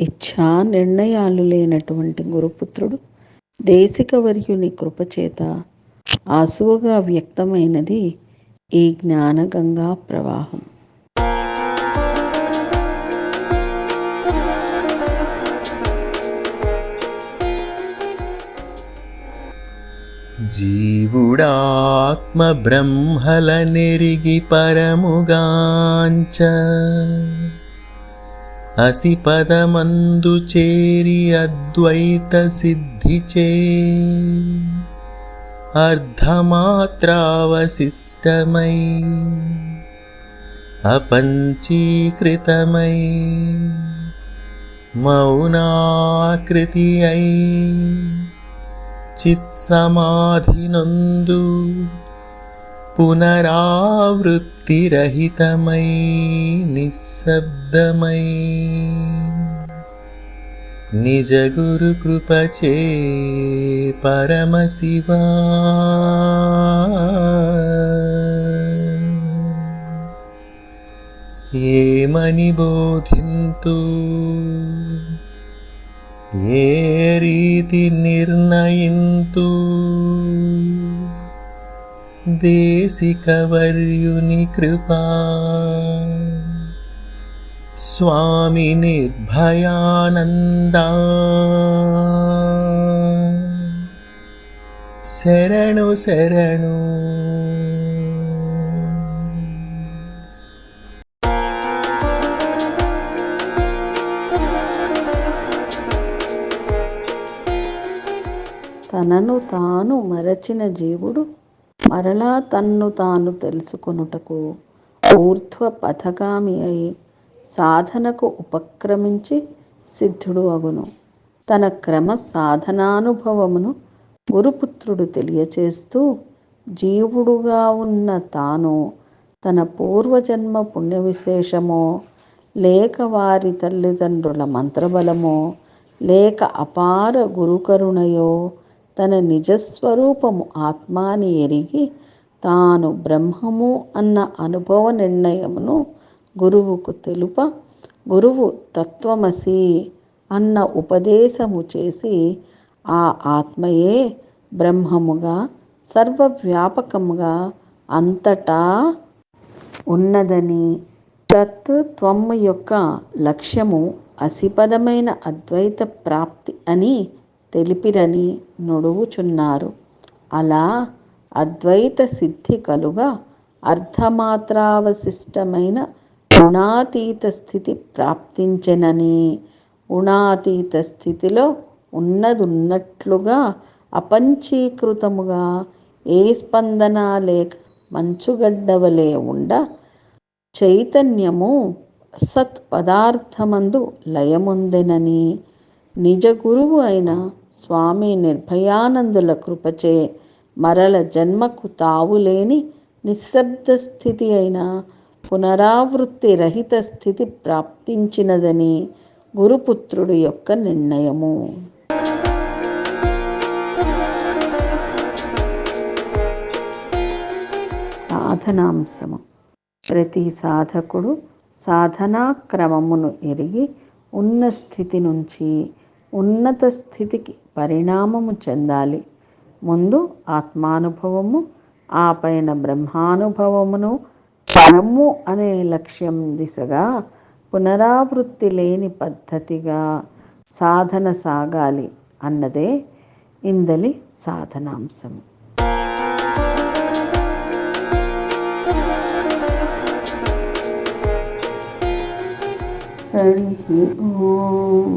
ఇచ్ఛా నిర్ణయాలు లేనటువంటి గురుపుత్రుడు దేశికవర్యుని కృపచేత ఆసువుగా వ్యక్తమైనది ఈ జ్ఞానగంగా ప్రవాహం. జీవుడాత్మ బ్రహ్మల నెరిగి పరముగాంచ అసి పదమందు చేరి అద్వైత సిద్ధిచే. అర్ధమాత్రావశిష్టమై అపంచీకృతమై మౌనాకృతి అయి చిత్సమాధినందు పునరావృత్తిరహితమై నిశ్శబ్దమై. నిజ గురు కృపచే పరమశివా. ఏమని బోధింతు? ఏ రీతి నిర్ణయింతు? దేశికవర్యుని కృపా. స్వామి నిర్భయానంద. శరణు శరణు. తనను తాను మరచిన జీవుడు మరలా తన్ను తాను తెలుసుకొనుటకు ఊర్ధ్వ పథగామి అయి సాధనకు ఉపక్రమించి సిద్ధుడు అగును. తన క్రమ సాధనానుభవమును గురుపుత్రుడు తెలియచేస్తూ జీవుడుగా ఉన్న తాను తన పూర్వజన్మ పుణ్య విశేషమో లేక వారి తల్లిదండ్రుల మంత్రబలమో లేక అపార గురుకరుణయో తన నిజస్వరూపము ఆత్మాని ఎరిగి తాను బ్రహ్మము అన్న అనుభవ నిర్ణయమును గురువుకు తెలుప గురువు తత్వమసి అన్న ఉపదేశము చేసి ఆ ఆత్మయే బ్రహ్మముగా సర్వవ్యాపకముగా అంతటా ఉన్నదని. తత్ యొక్క లక్ష్యము అసిపదమైన అద్వైత ప్రాప్తి అని తెలిపిరని నుడువుచున్నారు అలా అద్వైత సిద్ధి కలుగా అర్ధమాత్రావశిష్టమైన గుణాతీత స్థితి ప్రాప్తించెనని. గుణాతీత స్థితిలో ఉన్నదున్నట్లుగా అపంచీకృతముగా ఏ స్పందన లేక మంచుగడ్డవలే ఉండ చైతన్యము సత్ పదార్థమందు లయముందెనని. నిజ గురువు అయిన స్వామి నిర్భయానందుల కృపచే మరల జన్మకు తావులేని నిశ్శబ్ద స్థితి అయిన పునరావృత్తి రహిత స్థితి ప్రాప్తించినదని గురుపుత్రుడు యొక్క నిర్ణయము. సాధనాంశము. ప్రతి సాధకుడు సాధనా క్రమమును ఎరిగి ఉన్న స్థితి నుంచి ఉన్నత స్థితికి పరిణామము చెందాలి. ముందు ఆత్మానుభవము ఆ పైన బ్రహ్మానుభవమును పరము అనే లక్ష్యం దిశగా పునరావృత్తి లేని పద్ధతిగా సాధన సాగాలి అన్నదే ఇందలి సాధనాంశం హరి ఓం